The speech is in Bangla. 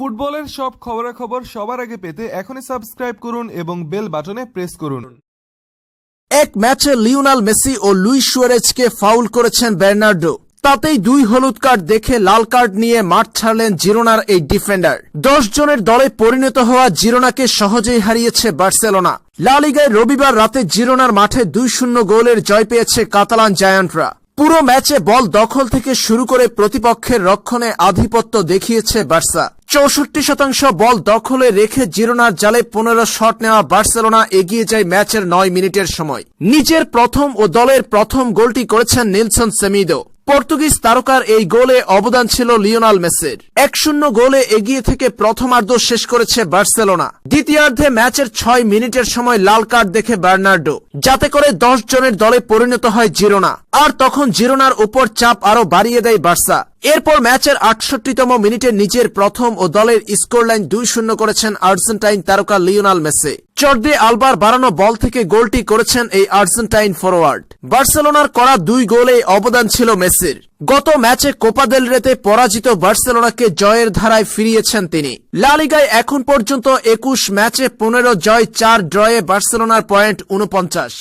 ফুটবলের সব খবরাখবর সবার আগে পেতে এখনই সাবস্ক্রাইব করুন এবং বেল বাটনে প্রেস করুন। এক ম্যাচে লিওনাল মেসি ও লুইস সুয়ারেজকে ফাউল করেছেন বের্নার্ডো। তাতেই দুই হলুদ কার্ড দেখে লাল কার্ড নিয়ে মাঠ ছাড়লেন জিরোনার এই ডিফেন্ডার। দশ জনের দলে পরিণত হওয়া জিরোনাকে সহজেই হারিয়েছে বার্সেলোনা। লা লিগায় রবিবার রাতে জিরোনার মাঠে দুই শূন্য গোলের জয় পেয়েছে কাতালান জায়ান্টরা। পুরো ম্যাচে বল দখল থেকে শুরু করে প্রতিপক্ষের রক্ষণে আধিপত্য দেখিয়েছে বার্সা। চৌষট্টি শতাংশ বল দখলে রেখে জিরোনার জালে পনেরো শট নেওয়া বার্সেলোনা এগিয়ে যায় ম্যাচের নয় মিনিটের সময়। নিজের প্রথম ও দলের প্রথম গোলটি করেছেন নিলসন সেমিদো। পর্তুগিজ তারকার এই গোলে অবদান ছিল লিওনাল মেসির। এক শূন্য গোলে এগিয়ে থেকে প্রথমার্ধ শেষ করেছে বার্সেলোনা। দ্বিতীয়ার্ধে ম্যাচের ছয় মিনিটের সময় লাল কার্ড দেখে বার্নার্ডো। যাতে করে দশ জনের দলে পরিণত হয় জিরোনা। আর তখন জিরোনার উপর চাপ আরও বাড়িয়ে দেয় বার্সা। এরপর ম্যাচের আটষট্টিতম মিনিটে নিজের প্রথম ও দলের স্কোরলাইন দুই শূন্য করেছেন আর্জেন্টাইন তারকা লিওনাল মেসি। চর্দে আলবার বাড়ানো বল থেকে গোলটি করেছেন এই আর্জেন্টাইন ফরওয়ার্ড বার্সেলোনার করা দুই গোলে অবদান ছিল মেসির। গত ম্যাচে কোপা দেল রেতে পরাজিত বার্সেলোনাকে জয়ের ধারায় ফিরিয়েছেন তিনি। লালিগায় এখন পর্যন্ত একুশ ম্যাচে পনেরো জয়, চার ড্রয়ে বার্সেলোনার পয়েন্ট উনপঞ্চাশ